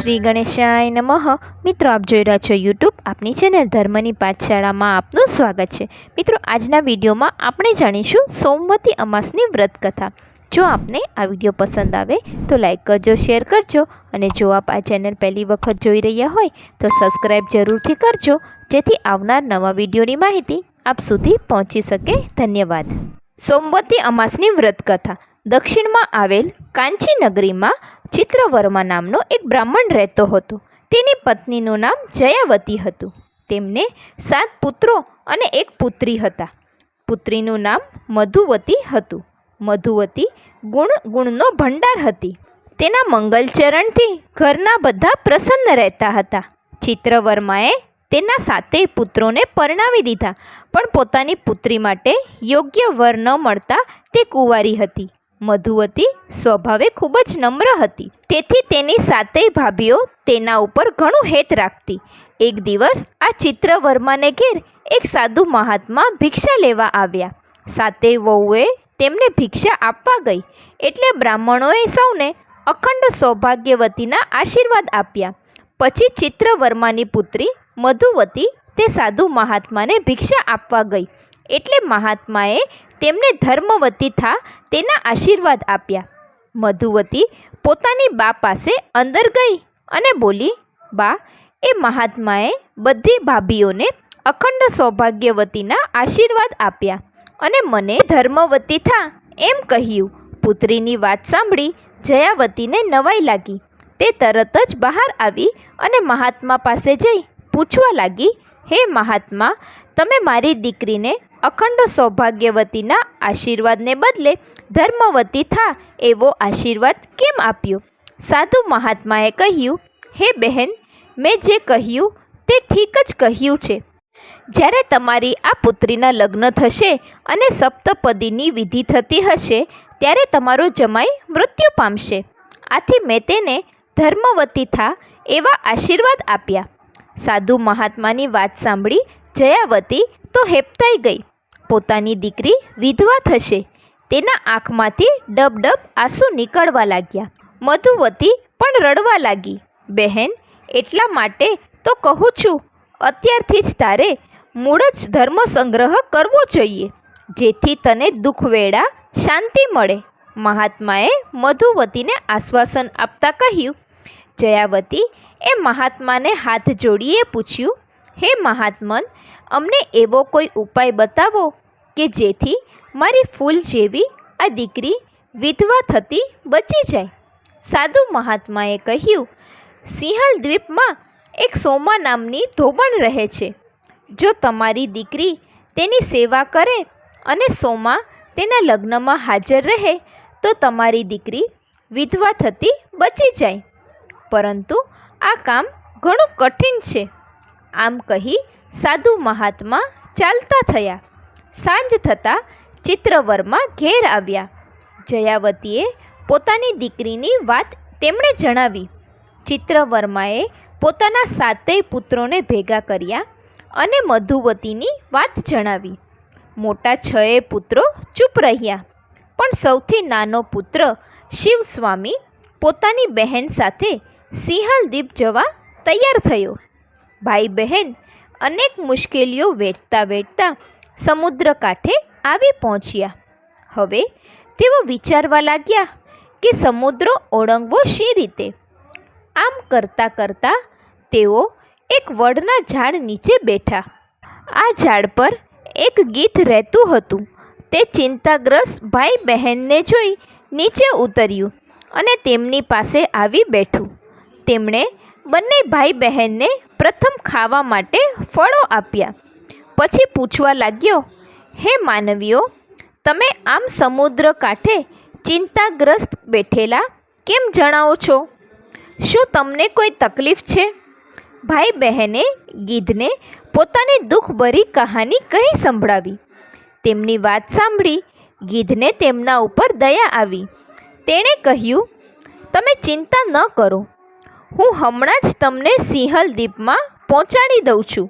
શ્રી ગણેશાય નમઃ. મિત્રો, આપ જોઈ રહ્યા છો યુટ્યુબ આપની ચેનલ ધર્મની પાઠશાળામાં આપનું સ્વાગત છે. મિત્રો, આજના વિડીયોમાં આપણે જાણીશું સોમવતી અમાસની વ્રત કથા જો આપને આ વીડિયો પસંદ આવે, તો લાઇક કરજો, શેર કરજો અને જો આપ આ ચેનલ પહેલી વખત જોઈ રહ્યા હોય, તો સબસ્ક્રાઈબ જરૂરથી કરજો, જેથી આવનાર નવા વિડીયોની માહિતી આપ સુધી પહોંચી શકે. ધન્યવાદ. સોમવતી અમાસની વ્રત કથા દક્ષિણમાં આવેલ કાંચી નગરીમાં ચિત્રવર્મા નામનો એક બ્રાહ્મણ રહેતો હતો. તેની પત્નીનું નામ જયાવતી હતું. તેમને સાત પુત્રો અને એક પુત્રી હતા. પુત્રીનું નામ મધુવતી હતું. મધુવતી ગુણ ગુણનો ભંડાર હતી. તેના મંગલચરણથી ઘરના બધા પ્રસન્ન રહેતા હતા. ચિત્રવર્માએ તેના સાતેય પુત્રોને પરણાવી દીધા, પણ પોતાની પુત્રી માટે યોગ્ય વર ન મળતા તે કુંવારી હતી. મધુવતી સ્વભાવે ખૂબ જ નમ્ર હતી. તેથી તેની સાતેય ભાભીઓ તેના ઉપર ઘણું હેત રાખતી. એક દિવસ આ ચિત્રવર્માને ઘેર એક સાધુ મહાત્મા ભિક્ષા લેવા આવ્યા. સાતેય વહુએ તેમને ભિક્ષા આપવા ગઈ. એટલે બ્રાહ્મણોએ સૌને અખંડ સૌભાગ્યવતીના આશીર્વાદ આપ્યા. પછી ચિત્રવર્માની પુત્રી મધુવતી તે સાધુ મહાત્માને ભિક્ષા આપવા ગઈ. એટલે મહાત્માએ તેમને ધર્મવતી થા તેના આશીર્વાદ આપ્યા. મધુવતી પોતાની બા પાસે અંદર ગઈ અને બોલી, બા, એ મહાત્માએ બધી ભાભીઓને અખંડ સૌભાગ્યવતીના આશીર્વાદ આપ્યા અને મને ધર્મવતી થા એમ કહ્યું. પુત્રીની વાત સાંભળી જયાવતીને નવાઈ લાગી. તે તરત જ બહાર આવી અને મહાત્મા પાસે જઈ પૂછવા લાગી, હે મહાત્મા, તમે મારી દીકરીને અખંડ સૌભાગ્યવતીના આશીર્વાદને બદલે ધર્મવતી થા એવો આશીર્વાદ કેમ આપ્યો? સાધુ મહાત્માએ કહ્યું, હે બહેન, મેં જે કહ્યું તે ઠીક જ કહ્યું છે. જ્યારે તમારી આ પુત્રીના લગ્ન થશે અને સપ્તપદીની વિધિ થતી હશે, ત્યારે તમારો જમાઈ મૃત્યુ પામશે. આથી મેં તેને ધર્મવતી થા એવા આશીર્વાદ આપ્યા. સાધુ મહાત્માની વાત સાંભળી જયાવતી તો હેપતાઈ ગઈ. પોતાની દીકરી વિધવા થશે. તેના આંખમાંથી ડબ ડબ આંસુ નીકળવા લાગ્યા. મધુવતી પણ રડવા લાગી. બહેન, એટલા માટે તો કહું છું, અત્યારથી જ તારે મૂળ જ ધર્મ સંગ્રહ કરવો જોઈએ, જેથી તને દુઃખ વેળા શાંતિ મળે. મહાત્માએ મધુવતીને આશ્વાસન આપતા કહ્યું. જયાવતી એ મહાત્માને હાથ જોડીએ પૂછ્યું, હે મહાત્મન, અમને એવો કોઈ ઉપાય બતાવો કે જેથી મારી ફૂલ જેવી આ દીકરી વિધવા થતી બચી જાય. સાધુ મહાત્માએ કહ્યું, સિંહલ દ્વીપમાં એક સોમા નામની ધોબણ રહે છે. જો તમારી દીકરી તેની સેવા કરે અને સોમા તેના લગ્નમાં હાજર રહે, તો તમારી દીકરી વિધવા થતી બચી જાય. પરંતુ આ કામ ઘણું કઠિન છે. આમ કહી સાધુ મહાત્મા ચાલતા થયા. સાંજ થતાં ચિત્રવર્મા ઘેર આવ્યા. જયાવતીએ પોતાની દીકરીની વાત તેમણે જણાવી. ચિત્રવર્માએ પોતાના સાતેય પુત્રોને ભેગા કર્યા અને મધુવતીની વાત જણાવી. મોટા છએ પુત્રો ચૂપ રહ્યા. પણ સૌથી નાનો પુત્ર શિવસ્વામી પોતાની બહેન સાથે સિંહલ દીપ જવા તૈયાર થયો. ભાઈ બહેન અનેક મુશ્કેલીઓ વેઠતા વેઠતા સમુદ્ર કાંઠે આવી પહોંચ્યા. હવે તેઓ વિચારવા લાગ્યા કે સમુદ્ર ઓળંગવો શી રીતે? આમ કરતાં કરતાં તેઓ એક વડના ઝાડ નીચે બેઠા. આ ઝાડ પર એક ગીધ રહેતું હતું. તે ચિંતાગ્રસ્ત ભાઈ બહેનને જોઈ નીચે ઉતર્યું અને તેમની પાસે આવી બેઠું. તેમણે બંને ભાઈ બહેનને પ્રથમ ખાવા માટે ફળો આપ્યા. પછી પૂછવા લાગ્યો, હે માનવીઓ, તમે આમ સમુદ્ર કાંઠે ચિંતાગ્રસ્ત બેઠેલા કેમ જણાવો છો? શું તમને કોઈ તકલીફ છે? ભાઈ બહેને ગીધને પોતાની દુઃખભરી કહાની કહી સંભળાવી. તેમની વાત સાંભળી ગીધને તેમના ઉપર દયા આવી. તેણે કહ્યું, તમે ચિંતા ન કરો. હું હમણાં જ તમને સિંહલ દ્વીપમાં પહોંચાડી દઉં છું.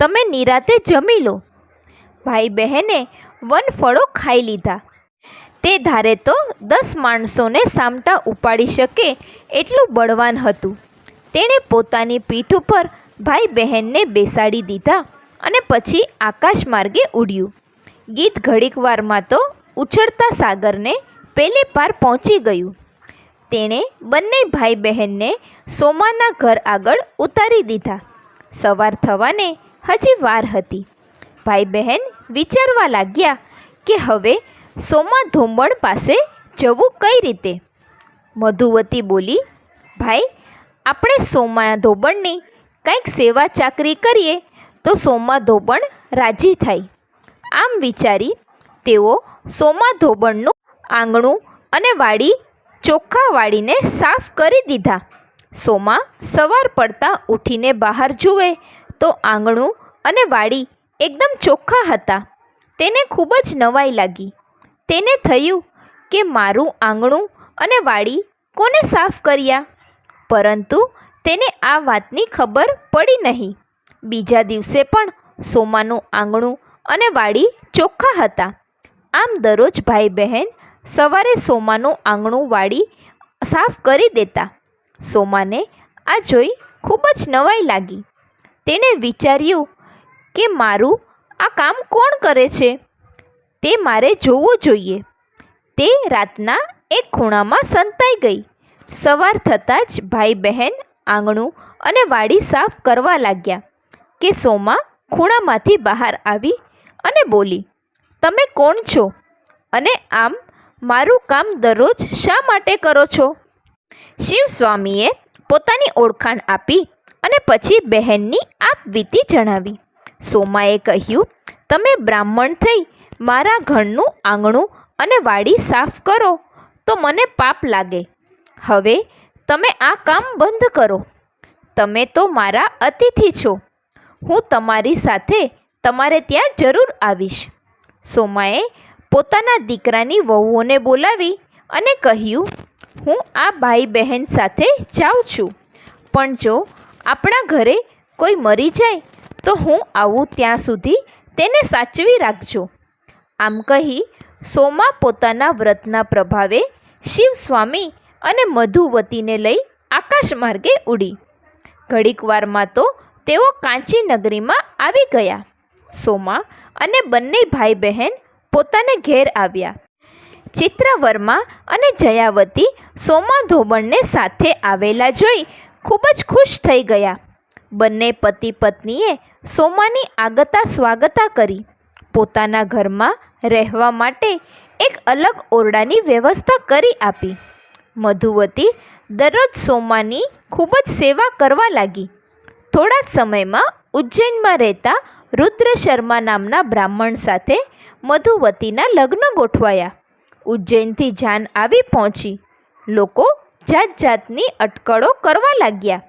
તમે નિરાતે જમી લો. ભાઈ બહેને વનફળો ખાઈ લીધા. તે ધારે તો દસ માણસોને સામટા ઉપાડી શકે એટલું બળવાન હતું. તેણે પોતાની પીઠ ઉપર ભાઈ બહેનને બેસાડી દીધા અને પછી આકાશ માર્ગે ઉડ્યું. ગીત ઘડીક વારમાં તો ઉછળતા સાગરને પેલે પાર પહોંચી ગયું. તેણે બંને ભાઈ બહેનને સોમાના ઘર આગળ ઉતારી દીધા. સવાર થવાને હજી વાર હતી. ભાઈ બહેન વિચારવા લાગ્યા કે હવે સોમા ધોંબણ પાસે જવું કઈ રીતે? મધુવતી બોલી, ભાઈ, આપણે સોમા ધોબણની કંઈક સેવા ચાકરી કરીએ તો સોમા ધોબણ રાજી થાય. આમ વિચારી તેઓ સોમા ધોબણનું આંગણું અને વાડી ચોખ્ખા વાળીને સાફ કરી દીધા. સોમા સવાર પડતા ઉઠીને બહાર જુએ તો આંગણું અને વાડી એકદમ ચોખ્ખા હતા. તેને ખૂબ જ નવાઈ લાગી. તેને થયું કે મારું આંગણું અને વાડી કોને સાફ કર્યા? પરંતુ તેને આ વાતની ખબર પડી નહીં. બીજા દિવસે પણ સોમાનું આંગણું અને વાડી ચોખ્ખા હતા. આમ દરરોજ ભાઈ બહેન સવારે સોમાનું આંગણું વાડી સાફ કરી દેતા. સોમાને આ જોઈ ખૂબ જ નવાઈ લાગી. તેણે વિચાર્યું કે મારું આ કામ કોણ કરે છે? તે મારે જોવું જોઈએ. તે રાતના એક ખૂણામાં સંતાઈ ગઈ. સવાર થતાં જ ભાઈ બહેન આંગણું અને વાડી સાફ કરવા લાગ્યા કે સોમા ખૂણામાંથી બહાર આવી અને બોલી, તમે કોણ છો? અને આમ મારું કામ દરરોજ શા માટે કરો છો? શિવ સ્વામીએ પોતાની ઓળખાણ આપી અને પછી બહેનની આપવીતી જણાવી. સોમાએ કહ્યું, તમે બ્રાહ્મણ થઈ મારા ઘરનું આંગણું અને વાડી સાફ કરો, તો મને પાપ લાગે. હવે તમે આ કામ બંધ કરો. તમે તો મારા અતિથિ છો. હું તમારી સાથે તમારે ત્યાં જરૂર આવીશ. સોમાએ પોતાના દીકરાની વહુઓને બોલાવી અને કહ્યું, હું આ ભાઈ બહેન સાથે જાઉં છું. પણ જો આપણા ઘરે કોઈ મરી જાય તો હું આવું ત્યાં સુધી તેને સાચવી રાખજો. આમ કહી સોમા પોતાના વ્રતના પ્રભાવે શિવ સ્વામી અને મધુવતીને લઈ આકાશ માર્ગે ઉડી. ઘડીક વારમાં તો તેઓ કાંચી નગરીમાં આવી ગયા. સોમા અને બંને ભાઈ બહેન પોતાને ઘેર આવ્યા. ચિત્રવર્મા અને જયાવતી સોમા ધોબણને સાથે આવેલા જોઈ ખૂબ જ ખુશ થઈ ગયા. બંને પતિ પત્નીએ સોમાની આગતા સ્વાગતા કરી. પોતાના ઘરમાં રહેવા માટે એક અલગ ઓરડાની વ્યવસ્થા કરી આપી. મધુવતી દરરોજ સોમાની ખૂબ જ સેવા કરવા લાગી. થોડા સમયમાં ઉજ્જૈનમાં રહેતા રુદ્ર શર્મા નામના બ્રાહ્મણ સાથે મધુવતીના લગ્ન ગોઠવાયા. ઉજ્જૈનથી જાન આવી પહોંચી. લોકો જાત જાતની અટકળો કરવા લાગ્યા.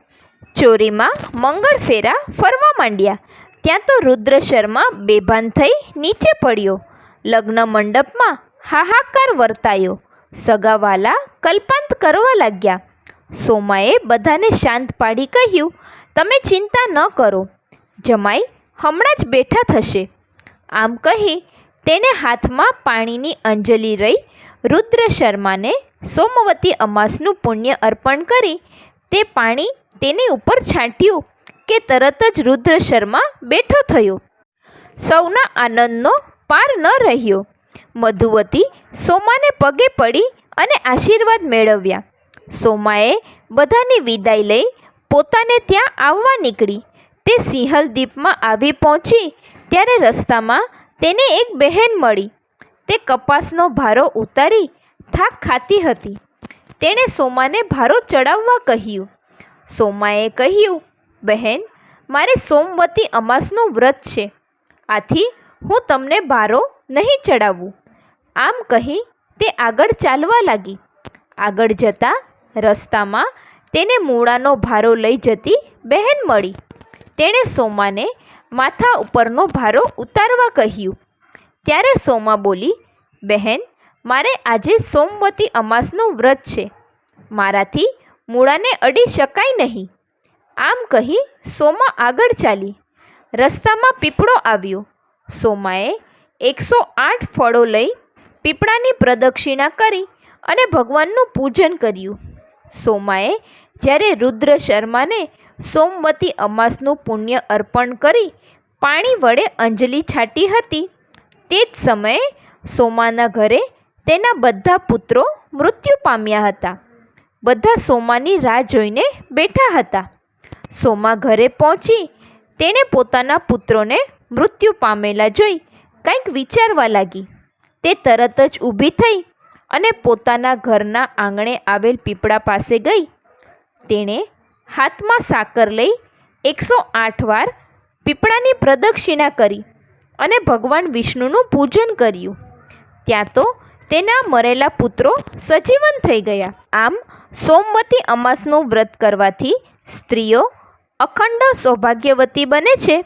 ચોરીમાં મંગળ ફેરા ફરવા માંડ્યા. ત્યાં તો રુદ્ર શર્મા બેભાન થઈ નીચે પડ્યો. લગ્ન મંડપમાં હાહાકાર વર્તાયો. સગાવાલા કલ્પાંત કરવા લાગ્યા. સોમાએ બધાને શાંત પાડી કહ્યું, તમે ચિંતા ન કરો. જમાઈ હમણાં જ બેઠા થશે. આમ કહી તેને હાથમાં પાણીની અંજલિ રહી રુદ્ર શર્માને સોમવતી અમાસનું પુણ્ય અર્પણ કરી તે પાણી તેની ઉપર છાંટ્યું કે તરત જ રુદ્ર શર્મા બેઠો થયો. સૌના આનંદનો પાર ન રહ્યો. મધુવતી સોમાને પગે પડી અને આશીર્વાદ મેળવ્યા. સોમાએ બધાની વિદાય લઈ પોતાને ત્યાં આવવા નીકળી. તે સિંહલ દ્વીપમાં આવી પહોંચી, ત્યારે રસ્તામાં તેને એક બહેન મળી. તે કપાસનો ભારો ઉતારી થાક ખાતી હતી. તેણે સોમાને ભારો ચડાવવા કહ્યું. સોમાએ કહ્યું, બહેન, મારે સોમવતી અમાસનું વ્રત છે. આથી હું તમને ભારો નહીં ચડાવું. આમ કહી તે આગળ ચાલવા લાગી. આગળ જતાં રસ્તામાં તેને મૂળાનો ભારો લઈ જતી બહેન મળી. તેણે સોમાને માથા ઉપરનો ભારો ઉતારવા કહ્યું. ત્યારે સોમા બોલી, બહેન, મારે આજે સોમવતી અમાસનું વ્રત છે. મારાથી મૂળાને અડી શકાય નહીં. આમ કહી સોમા આગળ ચાલી. રસ્તામાં પીપળો આવ્યો. સોમાએ એકસો આઠ ફળો લઈ પીપળાની પ્રદક્ષિણા કરી અને ભગવાનનું પૂજન કર્યું. સોમાએ જ્યારે રુદ્ર શર્માને સોમવતી અમાસનું પુણ્ય અર્પણ કરી, પાણી વડે અંજલિ છાટી હતી તે જ સમયે સોમાના ઘરે તેના બધા પુત્રો મૃત્યુ પામ્યા હતા. બધા સોમાની રાહ જોઈને બેઠા હતા. સોમા ઘરે પહોંચી તેણે પોતાના પુત્રોને મૃત્યુ પામેલા જોઈ કંઈક વિચારવા લાગી. તે તરત જ ઊભી થઈ અને પોતાના ઘરના આંગણે આવેલ પીપળા પાસે ગઈ. તેણે હાથમાં સાકર લઈ એકસો આઠ વાર પીપળાની પ્રદક્ષિણા કરી. અને ભગવાન વિષ્ણુનું પૂજન કર્યું. ત્યાં તો તેના મરેલા પુત્રો સજીવન થઈ ગયા. આમ સોમવતી અમાસનું વ્રત કરવાથી સ્ત્રીઓ અખંડ સૌભાગ્યવતી બને છે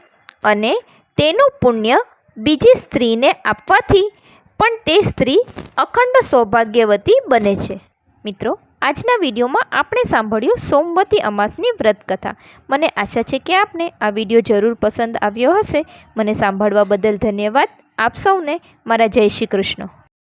અને તેનું પુણ્ય બીજી સ્ત્રીને આપવાથી પણ તે સ્ત્રી અખંડ સૌભાગ્યવતી બને છે. મિત્રો આજના વિડીયોમાં આપણે સાંભળ્યું સોમવતી અમાસની વ્રત કથા મને આશા છે કે આપને આ વીડિયો જરૂર પસંદ આવ્યો હશે. મને સાંભળવા બદલ ધન્યવાદ. આપ સૌને મારા જય શ્રી કૃષ્ણ.